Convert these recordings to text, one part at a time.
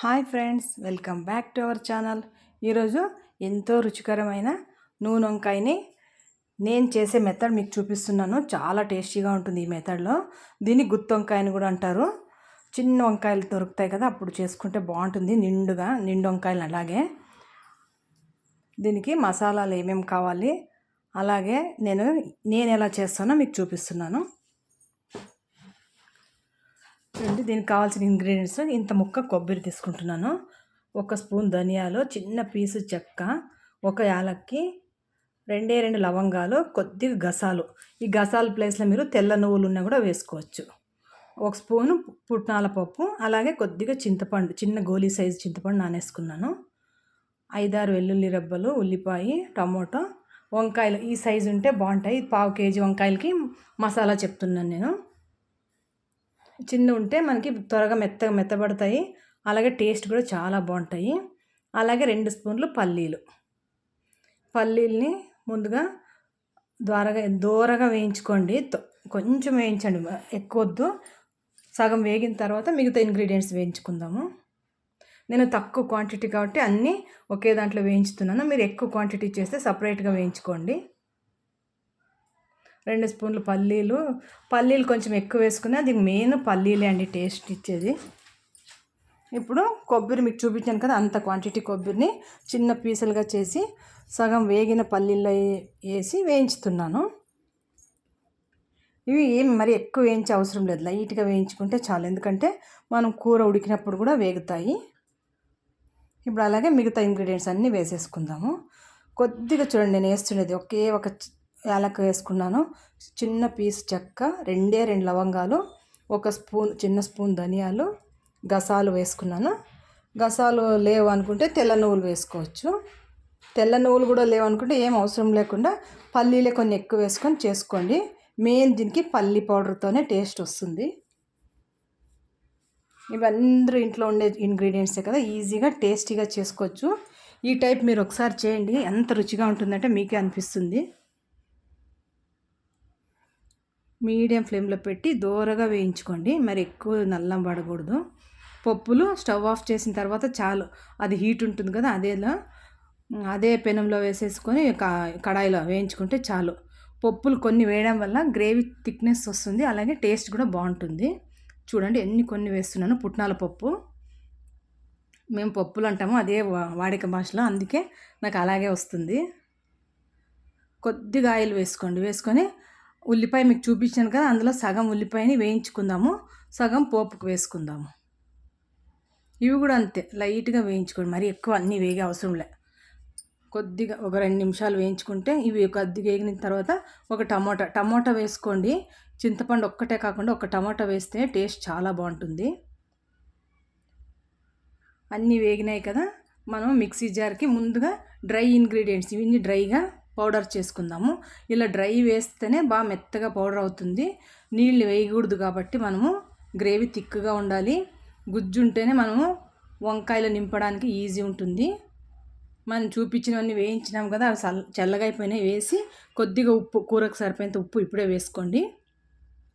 Hi friends welcome back to our channel. ఈరోజు ఎంతో రుచికరమైన నూనె వంకాయని నేను చేసే మెథడ్ మీకు చూపిస్తున్నాను. చాలా టేస్టీగా ఉంటుంది ఈ మెథడ్లో. దీన్ని గుత్తి వంకాయని కూడా అంటారు. చిన్న వంకాయలు దొరుకుతాయి కదా అప్పుడు చేసుకుంటే బాగుంటుంది. నిండుగా నిండు వంకాయలు అలాగే. దీనికి మసాలాలు ఏమేమి కావాలి? అలాగే నేను నేను ఎలా చేస్తానో మీకు చూపిస్తున్నాను. చూడండి దీనికి కావాల్సిన ఇంగ్రీడియంట్స్ ఇంత ముక్క కొబ్బరి తీసుకుంటున్నాను. ఒక స్పూన్ ధనియాలు చిన్న పీసు చెక్క ఒక యాలక్కి రెండే రెండు లవంగాలు కొద్దిగా గసాలు. ఈ గసాల ప్లేస్లో మీరు తెల్ల నువ్వులు ఉన్నా కూడా వేసుకోవచ్చు. ఒక స్పూను పుట్నాల పప్పు అలాగే కొద్దిగా చింతపండు చిన్న గోలీ సైజు చింతపండు నానేసుకున్నాను. ఐదారు వెల్లుల్లి రెబ్బలు ఉల్లిపాయ టమోటో వంకాయలు ఈ సైజు ఉంటే బాగుంటాయి. పావు కేజీ వంకాయలకి మసాలా చెప్తున్నాను నేను. చిన్న ఉంటే మనకి త్వరగా మెత్తగా మెత్తబడతాయి. అలాగే టేస్ట్ కూడా చాలా బాగుంటాయి. అలాగే రెండు స్పూన్లు పల్లీలు. పల్లీల్ని ముందుగా ద్వారగా దూరగా వేయించుకోండి. కొంచెం వేయించండి. ఎక్కువ వద్దు సగం వేగిన తర్వాత మిగతా ఇంగ్రీడియంట్స్ వేయించుకుందాము. నేను తక్కువ క్వాంటిటీ కాబట్టి అన్నీ ఒకే దాంట్లో వేయించుతున్నాను. మీరు ఎక్కువ క్వాంటిటీ చేస్తే సపరేట్గా వేయించుకోండి. రెండు స్పూన్లు పల్లీలు. పల్లీలు కొంచెం ఎక్కువ వేసుకుని అది మెయిన్ పల్లీలే అండి టేస్ట్ ఇచ్చేది. ఇప్పుడు కొబ్బరి మీకు చూపించాను కదా అంత క్వాంటిటీ కొబ్బరిని చిన్న పీసులుగా చేసి సగం వేగిన పల్లీల్లో వేసి వేయించుతున్నాను. ఇవి ఏమి మరి ఎక్కువ వేయించే అవసరం లేదు. లైట్గా వేయించుకుంటే చాలు. ఎందుకంటే మనం కూర ఉడికినప్పుడు కూడా వేగుతాయి. ఇప్పుడు అలాగే మిగతా ఇంగ్రీడియంట్స్ అన్నీ వేసేసుకుందాము. కొద్దిగా చూడండి నేను వేస్తుండేది ఒకే ఒక యాలక్క వేసుకున్నాను. చిన్న పీస్ చెక్క రెండే రెండు లవంగాలు ఒక స్పూన్ చిన్న స్పూన్ ధనియాలు గసాలు వేసుకున్నాను. గసాలు లేవు అనుకుంటే తెల్ల నువ్వులు వేసుకోవచ్చు. తెల్ల నువ్వులు కూడా లేవు అనుకుంటే ఏం అవసరం లేకుండా పల్లీలే కొన్ని ఎక్కువ వేసుకొని చేసుకోండి. మెయిన్ దీనికి పల్లి పౌడర్తోనే టేస్ట్ వస్తుంది. ఇవందరూ ఇంట్లో ఉండే ఇంగ్రీడియంట్సే కదా ఈజీగా టేస్టీగా చేసుకోవచ్చు. ఈ టైప్ మీరు ఒకసారి చేయండి. ఎంత రుచిగా ఉంటుందంటే మీకే అనిపిస్తుంది. మీడియం ఫ్లేమ్లో పెట్టి దూరగా వేయించుకోండి. మరి ఎక్కువ నల్లం పడకూడదు. పప్పులు స్టవ్ ఆఫ్ చేసిన తర్వాత చాలు. అది హీట్ ఉంటుంది కదా అదేలా అదే పెనంలో వేసేసుకొని కడాయిలో వేయించుకుంటే చాలు. పప్పులు కొన్ని వేయడం వల్ల గ్రేవీ థిక్నెస్ వస్తుంది. అలాగే టేస్ట్ కూడా బాగుంటుంది. చూడండి ఎన్ని కొన్ని వేస్తున్నాను. పుట్నాల పప్పు. మేము పప్పులు అంటాము అదే వాడిక భాషలో. అందుకే నాకు అలాగే వస్తుంది. కొద్దిగా ఆయిల్ వేసుకోండి. వేసుకొని ఉల్లిపాయ మీకు చూపించాను కదా అందులో సగం ఉల్లిపాయని వేయించుకుందాము సగం పోపుకు వేసుకుందాము. ఇవి కూడా అంతే లైట్గా వేయించుకోండి మరి ఎక్కువ అన్నీ వేగే అవసరం లే. కొద్దిగా ఒక రెండు నిమిషాలు వేయించుకుంటే ఇవి కొద్దిగా వేగిన తర్వాత ఒక టమాటా టమాటా వేసుకోండి. చింతపండు ఒక్కటే కాకుండా ఒక టమాటా వేస్తే టేస్ట్ చాలా బాగుంటుంది. అన్నీ వేగినాయి కదా మనం మిక్సీ జార్కి ముందుగా డ్రై ఇంగ్రీడియంట్స్ ఇవన్నీ డ్రైగా పౌడర్ చేసుకుందాము. ఇలా డ్రై వేస్తేనే బాగా మెత్తగా పౌడర్ అవుతుంది. నీళ్ళు వేయకూడదు కాబట్టి మనము గ్రేవీ థిక్గా ఉండాలి. గుజ్జు ఉంటేనే మనము వంకాయలు నింపడానికి ఈజీ ఉంటుంది. మనం చూపించినవన్నీ వేయించినాం కదా అవి చల్ల చల్లగా అయిపోయినాయి వేసి కొద్దిగా ఉప్పు కూరకు సరిపోయేంత ఉప్పు ఇప్పుడే వేసుకోండి.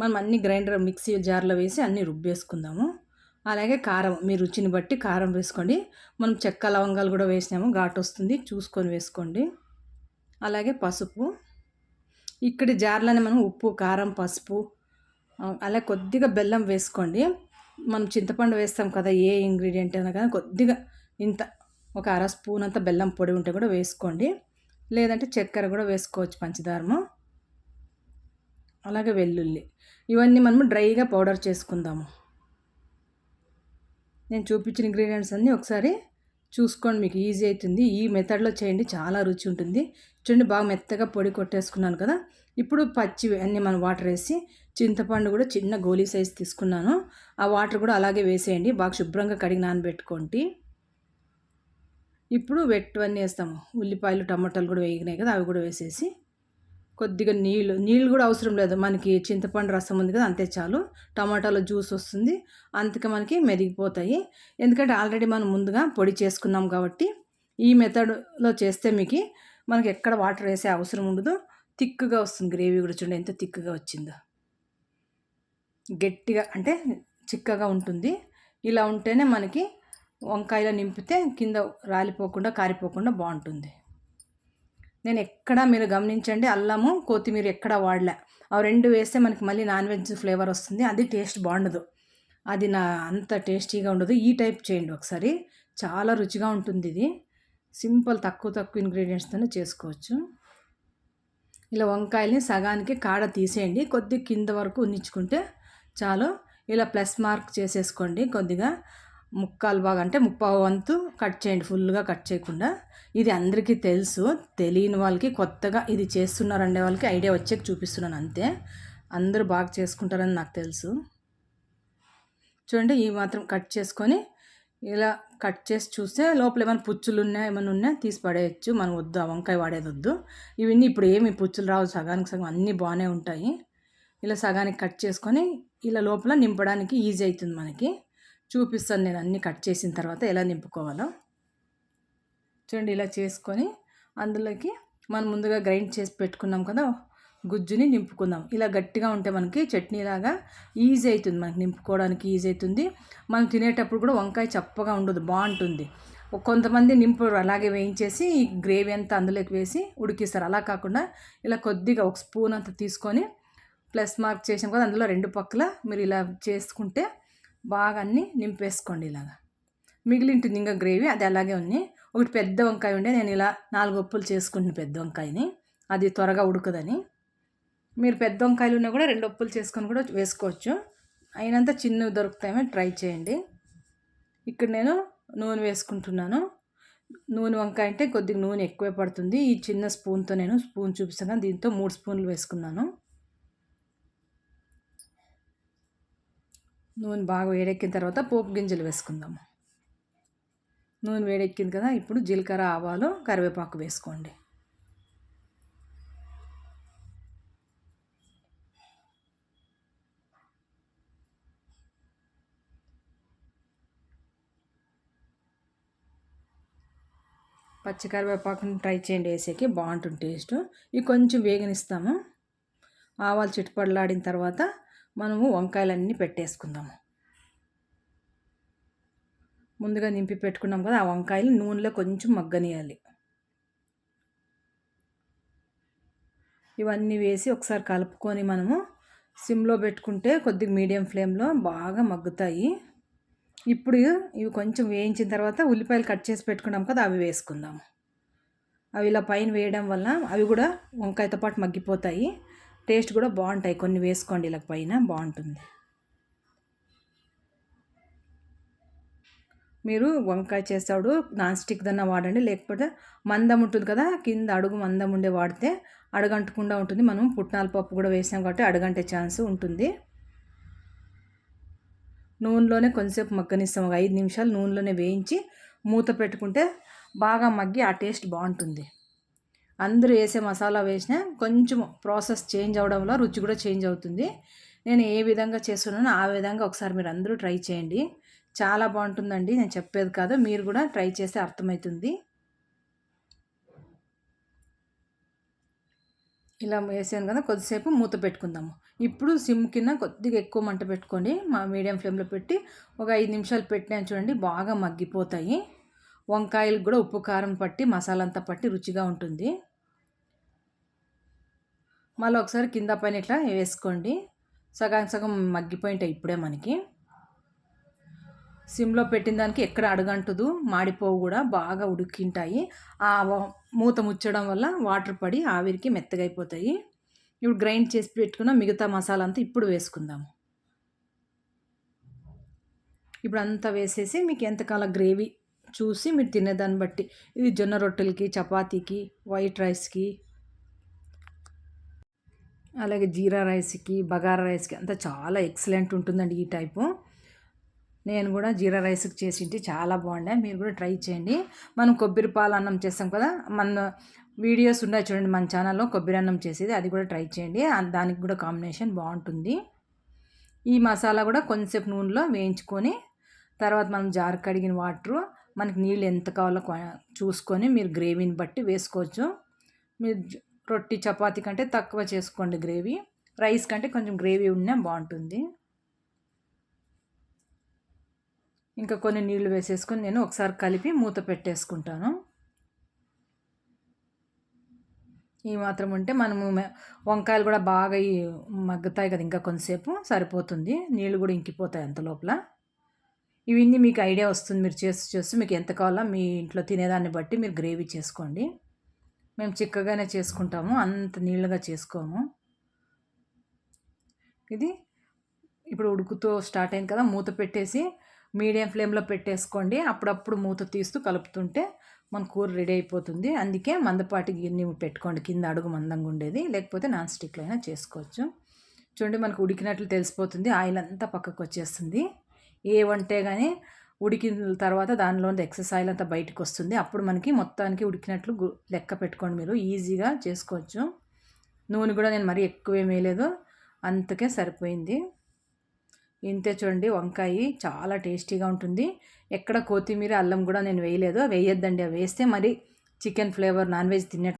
మనం అన్ని గ్రైండర్ మిక్సీ జార్లో వేసి అన్నీ రుబ్బేసుకుందాము. అలాగే కారం మీ రుచిని బట్టి కారం వేసుకోండి. మనం చెక్క లవంగాలు కూడా వేసినాము ఘాటు వస్తుంది చూసుకొని వేసుకోండి. అలాగే పసుపు. ఇక్కడ జార్లోనే మనం ఉప్పు కారం పసుపు అలా కొద్దిగా బెల్లం వేసుకోండి. మనం చింతపండు వేస్తాం కదా ఏ ఇంగ్రీడియంట్ అయినా కానీ కొద్దిగా ఇంత ఒక అర స్పూన్ అంత బెల్లం పొడి ఉంటే కూడా వేసుకోండి. లేదంటే చక్కెర కూడా వేసుకోవచ్చు పంచదారము. అలాగే వెల్లుల్లి. ఇవన్నీ మనము డ్రైగా పౌడర్ చేసుకుందాము. నేను చూపించిన ఇంగ్రీడియంట్స్ అన్నీ ఒకసారి చూసుకోండి మీకు ఈజీ అవుతుంది ఈ మెథడ్లో చేయండి చాలా రుచి ఉంటుంది. చూడండి బాగా మెత్తగా పొడి కొట్టేసుకున్నాను కదా. ఇప్పుడు పచ్చి అన్ని మనం వాటర్ వేసి చింతపండు కూడా చిన్న గోలీ సైజ్ తీసుకున్నాను. ఆ వాటర్ కూడా అలాగే వేసేయండి బాగా శుభ్రంగా కడిగి నానబెట్టుకోండి. ఇప్పుడు వెట్టువన్నీ వేస్తాము. ఉల్లిపాయలు టమాటాలు కూడా వేగినాయి కదా అవి కూడా వేసేసి. కొద్దిగా నీళ్ళు నీళ్ళు కూడా అవసరం లేదు. మనకి చింతపండు రసం ఉంది కదా అంతే చాలు. టమాటాలో జ్యూస్ వస్తుంది. అందుకే మనకి మెరిగిపోతాయి ఎందుకంటే ఆల్రెడీ మనం ముందుగా పొడి చేసుకున్నాం కాబట్టి ఈ మెథడ్లో చేస్తే మీకు మనకి ఎక్కడ వాటర్ వేసే అవసరం ఉండదు. థిక్గా వస్తుంది. గ్రేవీ కూడా చూడండి ఎంత థిక్గా వచ్చిందో. గట్టిగా అంటే చిక్కగా ఉంటుంది. ఇలా ఉంటేనే మనకి వంకాయలో నింపితే కింద రాలిపోకుండా కారిపోకుండా బాగుంటుంది. నేను ఎక్కడ మీరు గమనించండి అల్లము కొత్తిమీర ఎక్కడ వాడలే. అవి రెండు వేస్తే మనకి మళ్ళీ నాన్ వెజ్ ఫ్లేవర్ వస్తుంది అది టేస్ట్ బాగుండదు. అది నా అంత టేస్టీగా ఉండదు. ఈ టైప్ చేయండి ఒకసారి. చాలా రుచిగా ఉంటుంది ఇది. సింపుల్ తక్కువ తక్కువ ఇంగ్రీడియంట్స్తోనే చేసుకోవచ్చు. ఇలా వంకాయల్ని సగానికి కాడ తీసేయండి. కొద్ది కింద వరకు ఉన్నించుకుంటే చాలు. ఇలా ప్లస్ మార్క్ చేసేసుకోండి కొద్దిగా. ముక్కాలు బాగా అంటే ముప్పావు వంతు కట్ చేయండి ఫుల్గా కట్ చేయకుండా. ఇది అందరికీ తెలుసు తెలియని వాళ్ళకి కొత్తగా ఇది చేస్తున్నారండే వాళ్ళకి ఐడియా వచ్చాక చూపిస్తున్నాను అంతే. అందరూ బాగా చేసుకుంటారని నాకు తెలుసు. చూడండి ఈ మాత్రం కట్ చేసుకొని ఇలా కట్ చేసి చూస్తే లోపల ఏమైనా పుచ్చులు ఉన్నాయా ఏమైనా ఉన్నాయా తీసి పడేయచ్చు. మనం వద్దు ఆ వంకాయ వాడేది వద్దు. ఇవన్నీ ఇప్పుడు ఏమి పుచ్చులు రావు సగానికి సగం అన్నీ బాగానే ఉంటాయి. ఇలా సగానికి కట్ చేసుకొని ఇలా లోపల నింపడానికి ఈజీ అవుతుంది మనకి. చూపిస్తాను నేను అన్నీ కట్ చేసిన తర్వాత ఎలా నింపుకోవాలో. చూడండి ఇలా చేసుకొని అందులోకి మనం ముందుగా గ్రైండ్ చేసి పెట్టుకున్నాం కదా గుజ్జుని నింపుకుందాం. ఇలా గట్టిగా ఉంటే మనకి చట్నీలాగా ఈజీ అవుతుంది మనకి నింపుకోవడానికి ఈజీ అవుతుంది. మనం తినేటప్పుడు కూడా వంకాయ చప్పగా ఉండదు బాగుంటుంది. కొంతమంది నింపు అలాగే వేయించేసి ఈ గ్రేవీ అంతా అందులోకి వేసి ఉడికిస్తారు. అలా కాకుండా ఇలా కొద్దిగా ఒక స్పూన్ అంత తీసుకొని ప్లస్ మార్క్ చేసాం కదా అందులో రెండు పక్కల మీరు ఇలా చేసుకుంటే బాగా అన్నీ నింపేసుకోండి ఇలాగా. మిగిలింటుంది ఇంకా గ్రేవీ అది అలాగే ఉంది. ఒకటి పెద్ద వంకాయ ఉండే నేను ఇలా నాలుగు ఉప్పులు చేసుకుంటున్నాను పెద్ద వంకాయని. అది త్వరగా ఉడకదని. మీరు పెద్ద వంకాయలు ఉన్నా కూడా రెండు ఉప్పులు చేసుకొని కూడా వేసుకోవచ్చు. అయినంత చిన్నవి దొరుకుతాయేమో ట్రై చేయండి. ఇక్కడ నేను నూనె వేసుకుంటున్నాను. నూనె వంకాయ అంటే కొద్దిగా నూనె ఎక్కువే పడుతుంది. ఈ చిన్న స్పూన్తో నేను స్పూన్ చూపిస్తాను. దీంతో మూడు స్పూన్లు వేసుకున్నాను. నూనె బాగా వేడెక్కిన తర్వాత పోపు గింజలు వేసుకుందాము. నూనె వేడెక్కింది కదా ఇప్పుడు జీలకర్ర ఆవాలు కరివేపాకు వేసుకోండి. పచ్చి కరివేపాకుని ట్రై చేయండి వేసేకి బాగుంటుంది టేస్ట్. ఇవి కొంచెం వేగనిస్తాము. ఆవాలు చిట్టుపడలాడిన తర్వాత మనము వంకాయలన్నీ పెట్టేసుకుందాము. ముందుగా నింపి పెట్టుకున్నాం కదా ఆ వంకాయలు నూనెలో కొంచెం మగ్గనియాలి. ఇవన్నీ వేసి ఒకసారి కలుపుకొని మనము సిమ్లో పెట్టుకుంటే కొద్దిగా మీడియం ఫ్లేమ్లో బాగా మగ్గుతాయి. ఇప్పుడు ఇవి కొంచెం వేయించిన తర్వాత ఉల్లిపాయలు కట్ చేసి పెట్టుకున్నాం కదా అవి వేసుకుందాము. అవి ఇలా పైన వేయడం వల్ల అవి కూడా వంకాయతో పాటు మగ్గిపోతాయి. టేస్ట్ కూడా బాగుంటాయి కొన్ని వేసుకోండి ఇలా పైన బాగుంటుంది. మీరు వంకాయ చేస్తాడు నాన్ స్టిక్ దన్న వాడండి లేకపోతే మందం ఉంటుంది కదా కింద అడుగు మందం ఉండే వాడితే అడగంటకుండా ఉంటుంది. మనం పుట్నాల పప్పు కూడా వేసాం కాబట్టి అడగంటే ఛాన్స్ ఉంటుంది. నూనెలోనే కొంచెంసేపు మగ్గనిస్తాం ఒక ఐదు నిమిషాలు నూనెలోనే వేయించి మూత పెట్టుకుంటే బాగా మగ్గి ఆ టేస్ట్ బాగుంటుంది. అందరూ వేసే మసాలా వేసినా కొంచెం ప్రాసెస్ చేంజ్ అవడం వల్ల రుచి కూడా చేంజ్ అవుతుంది. నేను ఏ విధంగా చేస్తున్నానో ఆ విధంగా ఒకసారి మీరు అందరూ ట్రై చేయండి. చాలా బాగుంటుందండి. నేను చెప్పేది కాదు. మీరు కూడా ట్రై చేస్తే అర్థమవుతుంది. ఇలా వేసాను కదా కొద్దిసేపు మూత పెట్టుకుందాము. ఇప్పుడు సిమ్ కింద కొద్దిగా ఎక్కువ మంట పెట్టుకోండి. మా మీడియం ఫ్లేమ్లో పెట్టి ఒక ఐదు నిమిషాలు పెట్టినా చూడండి బాగా మగ్గిపోతాయి. వంకాయలు కూడా ఉప్పు కారం పట్టి మసాలా అంతా పట్టి రుచిగా ఉంటుంది. మళ్ళీ ఒకసారి కింద పైన ఇట్లా వేసుకోండి. సగం సగం మగ్గిపోయింటాయి ఇప్పుడే మనకి. సిమ్లో పెట్టిన దానికి ఎక్కడ అడగంటుదు మాడిపోవు కూడా బాగా ఉడికింటాయి. ఆ మూత ముచ్చడం వల్ల వాటర్ పడి ఆవిరికి మెత్తగా అయిపోతాయి. ఇప్పుడు గ్రైండ్ చేసి పెట్టుకున్న మిగతా మసాలా అంతా ఇప్పుడు వేసుకుందాము ఇప్పుడు అంతా వేసేసి మీకు ఎంతకాల గ్రేవీ చూసి మీరు తినేదాన్ని బట్టి. ఇది జొన్న రొట్టెలకి చపాతీకి వైట్ రైస్కి అలాగే జీరా రైస్కి బగారా రైస్కి అంతా చాలా ఎక్సలెంట్ ఉంటుందండి ఈ టైపు. నేను కూడా జీరా రైస్కి చేసింటి చాలా బాగుండే మీరు కూడా ట్రై చేయండి. మనం కొబ్బరి పాలు అన్నం చేస్తాం కదా మన వీడియోస్ ఉన్నాయి చూడండి మన ఛానల్లో కొబ్బరి అన్నం చేసేది అది కూడా ట్రై చేయండి. దానికి కూడా కాంబినేషన్ బాగుంటుంది. ఈ మసాలా కూడా కొంచెంసేపు నూనెలో వేయించుకొని తర్వాత మనం జార్ కడిగిన వాటరు మనకి నీళ్ళు ఎంత కావాలో చూసుకొని మీరు గ్రేవీని బట్టి వేసుకోవచ్చు. మీరు రొట్టి చపాతి కంటే తక్కువ చేసుకోండి గ్రేవీ. రైస్ కంటే కొంచెం గ్రేవీ ఉన్నా బాగుంటుంది. ఇంకా కొన్ని నీళ్ళు వేసేసుకొని నేను ఒకసారి కలిపి మూత పెట్టేసుకుంటాను. ఈ మాత్రం ఉంటే మనము వంకాయలు కూడా బాగా మగ్గుతాయి కదా ఇంకా కొంతసేపు సరిపోతుంది. నీళ్ళు కూడా ఇంకిపోతాయి అంత లోపల. ఇవన్నీ మీకు ఐడియా వస్తుంది. మీరు చేసి చేస్తూ మీకు ఎంత కావాలో మీ ఇంట్లో తినేదాన్ని బట్టి మీరు గ్రేవీ చేసుకోండి. మేము చిక్కగానే చేసుకుంటాము. అంత నీళ్ళగా చేసుకోము. ఇది ఇప్పుడు ఉడుకుతో స్టార్ట్ అయింది కదా మూత పెట్టేసి మీడియం ఫ్లేమ్లో పెట్టేసుకోండి. అప్పుడప్పుడు మూత తీస్తూ కలుపుతుంటే మన కూర రెడీ అయిపోతుంది. అందుకే మందపాటి గిన్నె పెట్టుకోండి. కింద అడుగు మందంగా ఉండేది. లేకపోతే నాన్ స్టిక్లో అయినా చేసుకోవచ్చు. చూడండి మనకు ఉడికినట్లు తెలిసిపోతుంది. ఆయిల్ అంతా పక్కకు వచ్చేస్తుంది. ఏ వంటే కానీ ఉడికిన తర్వాత దానిలో ఎక్సెస్ ఆయిల్ అంతా బయటకు వస్తుంది. అప్పుడు మనకి మొత్తానికి ఉడికినట్లు లెక్క పెట్టుకోండి మీరు. ఈజీగా చేసుకోవచ్చు. నూనె కూడా నేను మరీ ఎక్కువ వేయలేదు. అంతకే సరిపోయింది. ఇంతే చూడండి. వంకాయ చాలా టేస్టీగా ఉంటుంది. ఎక్కడ కొత్తిమీర అల్లం కూడా నేను వేయలేదు. వేయొద్దండి. అవి వేస్తే మరి చికెన్ ఫ్లేవర్ నాన్ వెజ్ తిన్నట్టు